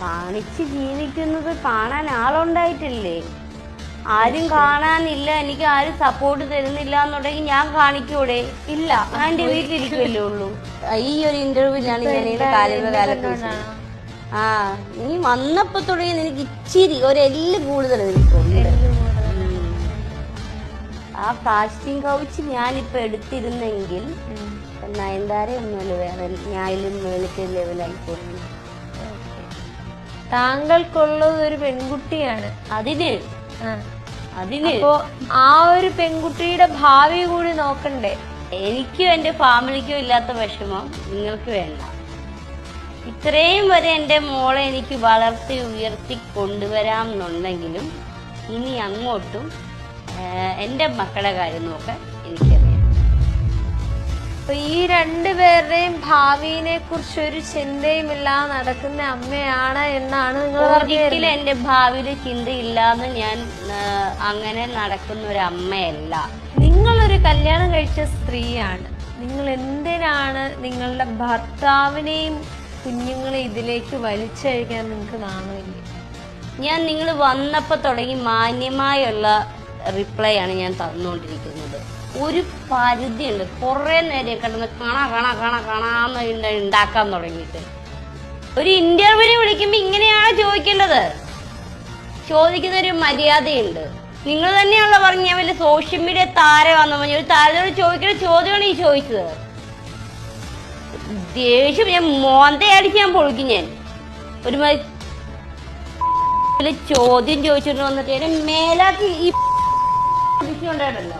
കാണിച്ച് ജീവിക്കുന്നത് കാണാൻ ആളുണ്ടായിട്ടില്ലേ? ആരും കാണാനില്ല എനിക്ക് ആരും സപ്പോർട്ട് തരുന്നില്ല എന്നുണ്ടെങ്കിൽ ഞാൻ കാണിക്കൂടെ? ഇല്ല ഞാൻ എന്റെ വീട്ടിലിരിക്കുമല്ലേ ഉള്ളൂ. ഈ ഒരു ഇന്റർവ്യൂലാണ് ഞാൻ കാലത്ത് ആ നീ വന്നപ്പോ തുടങ്ങി നിനക്ക് ഇച്ചിരി ഒരു എല്ല് കൂടുതൽ ആ കാസ്റ്റിംഗ് കൗച്ച് ഞാനിപ്പോ എടുത്തിരുന്നെങ്കിൽ നയൻതാര ഒന്നുമല്ല വേറെ ഞാനും മേളിക്ക് ലെവലായി പോകുന്നു താങ്കൾക്കുള്ളത് ഒരു പെൺകുട്ടിയാണ്. അതിന് ആ. അതിന് അപ്പോ ആ ഒരു പെൺകുട്ടിയുടെ ഭാവി കൂടി നോക്കണ്ടേ? എനിക്കും എന്റെ ഫാമിലിക്കും ഇല്ലാത്ത വിഷമം നിങ്ങൾക്ക് വേണ്ട. ഇത്രയും വരെ എന്റെ മോളെ എനിക്ക് വളർത്തി ഉയർത്തി കൊണ്ടുവരാം എന്നുണ്ടെങ്കിലും ഇനി അങ്ങോട്ടും എന്റെ എന്റെ മക്കളുടെ കാര്യം നോക്കാൻ എനിക്കറിയാം അപ്പൊ ഈ രണ്ടുപേരുടെയും ഭാവിനെ കുറിച്ച് ഒരു ചിന്തയുമില്ല നടക്കുന്ന അമ്മയാണ് എന്നാണ് നിങ്ങൾ ഒരിക്കലും എന്റെ ഭാവിയിൽ ചിന്തയില്ലാന്ന് ഞാൻ അങ്ങനെ നടക്കുന്ന ഒരു അമ്മയല്ല. നിങ്ങളൊരു കല്യാണം കഴിച്ച സ്ത്രീയാണ്. നിങ്ങൾ എന്തിനാണ് നിങ്ങളുടെ ഭർത്താവിനെയും കുഞ്ഞുങ്ങളെ ഇതിലേക്ക് വലിച്ചഴിക്കാൻ നിങ്ങൾക്ക് നാണമില്ലേ? ഞാൻ നിങ്ങൾ വന്നപ്പോൾ തുടങ്ങി മാന്യമായുള്ള റിപ്ലൈ ആണ് ഞാൻ തന്നുകൊണ്ടിരിക്കുന്നത്. ഒരു പരിധിയുണ്ട്. കുറേ നേരം കിടന്ന് കാണാ കാണാ കാണാ കാണാന്ന് ഉണ്ടാക്കാൻ തുടങ്ങിയിട്ട്. ഒരു ഇന്റർവ്യൂവിന് വിളിക്കുമ്പോൾ ഇങ്ങനെയാണ് ചോദിക്കേണ്ടത്. ചോദിക്കുന്ന ഒരു മര്യാദയുണ്ട്. നിങ്ങൾ തന്നെയാണല്ലോ പറഞ്ഞ വലിയ സോഷ്യൽ മീഡിയ താരമാണെന്ന് പറഞ്ഞു ഒരു താരത്തോട് ചോദിക്കുന്ന ചോദ്യമാണ് ഈ ചോദിച്ചത്. ദേഷ്യം ഞാൻ മോന്തയടിച്ച് ഞാൻ പൊളിക്കും ഞാൻ. ഒരു ചോദ്യം ചോദിച്ചിട്ട് വന്നിട്ട് എന്നെ മേലാക്കി ഈ കൊണ്ടല്ലോ